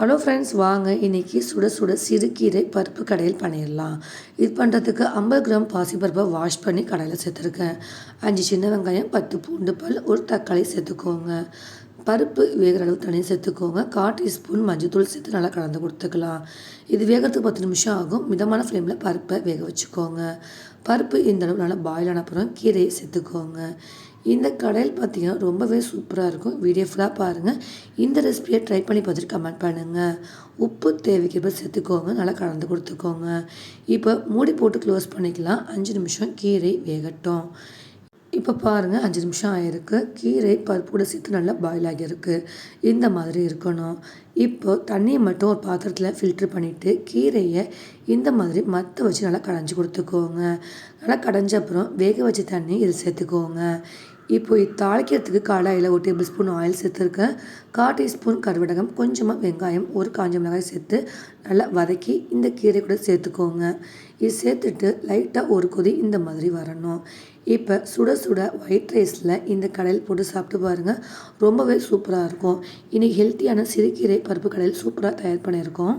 Hello friends வாங்க. இன்றைக்கி சுட சுட சிறுகீரை பருப்பு கடையில் பண்ணிடலாம். இது பண்ணுறதுக்கு ஐம்பது கிராம் பாசிப்பருப்பை வாஷ் பண்ணி கடையில் சேர்த்துருக்கேன். அஞ்சு சின்ன வெங்காயம் பத்து பூண்டு பல் ஒரு தக்காளி சேர்த்துக்கோங்க. பருப்பு வேகிற அளவு தண்ணி சேர்த்துக்கோங்க. கால் டீஸ்பூன் மஞ்சள்தூள் சேர்த்து நல்லா கலந்து கொடுத்துக்கலாம். இது வேகிறதுக்கு பத்து நிமிஷம் ஆகும். மிதமான ஃப்ளேமில் பருப்பை வேக வச்சுக்கோங்க. பருப்பு இந்த அளவு நல்லா பாயில் ஆன அப்புறம் கீரையை சேர்த்துக்கோங்க. இந்த கடையில் பார்த்தீங்கன்னா ரொம்பவே சூப்பராக இருக்கும். வீடியோ ஃபுல்லாக பாருங்கள் இந்த ரெசிபியை ட்ரை பண்ணி பார்த்துட்டு கமெண்ட் பண்ணுங்கள் உப்பு தேவைக்கு சேர்த்துக்கோங்க. நல்லா கலந்து கொடுத்துக்கோங்க. இப்போ மூடி போட்டு க்ளோஸ் பண்ணிக்கலாம். அஞ்சு நிமிஷம் கீரை வேகட்டும். இப்போ பாருங்கள் அஞ்சு நிமிஷம் ஆகிருக்கு கீரை பருப்போட சேர்த்து நல்லா பாயில் ஆகியிருக்கு. இந்த மாதிரி இருக்கணும். இப்போ தண்ணியை மட்டும் ஒரு பாத்திரத்தில் ஃபில்ட்ரு பண்ணிவிட்டு கீரையை இந்த மாதிரி மற்ற வச்சு நல்லா கடைஞ்சி கொடுத்துக்கோங்க. நல்லா கடைஞ்ச அப்புறம் வேக வச்ச தண்ணி இதில் சேர்த்துக்கோங்க. இப்போ தாளிக்கிறதுக்கு காலையில் ஒரு டேபிள் ஸ்பூன் ஆயில் சேர்த்துருக்கேன். கால் டீஸ்பூன் கருவடகம் கொஞ்சமாக வெங்காயம் ஒரு காஞ்ச மிளகாய் சேர்த்து நல்லா வதக்கி இந்த கீரை கூட சேர்த்துக்கோங்க. இது சேர்த்துட்டு லைட்டாக ஒரு கொதி இந்த மாதிரி வரணும். இப்போ சுட சுட ஒயிட் ரைஸில் இந்த கடையில் போட்டு சாப்பிட்டு பாருங்கள் ரொம்பவே சூப்பராக இருக்கும். இனி ஹெல்த்தியான சிறுகீரை பருப்பு கடையில் சூப்பராக தயார் பண்ணியிருக்கோம்.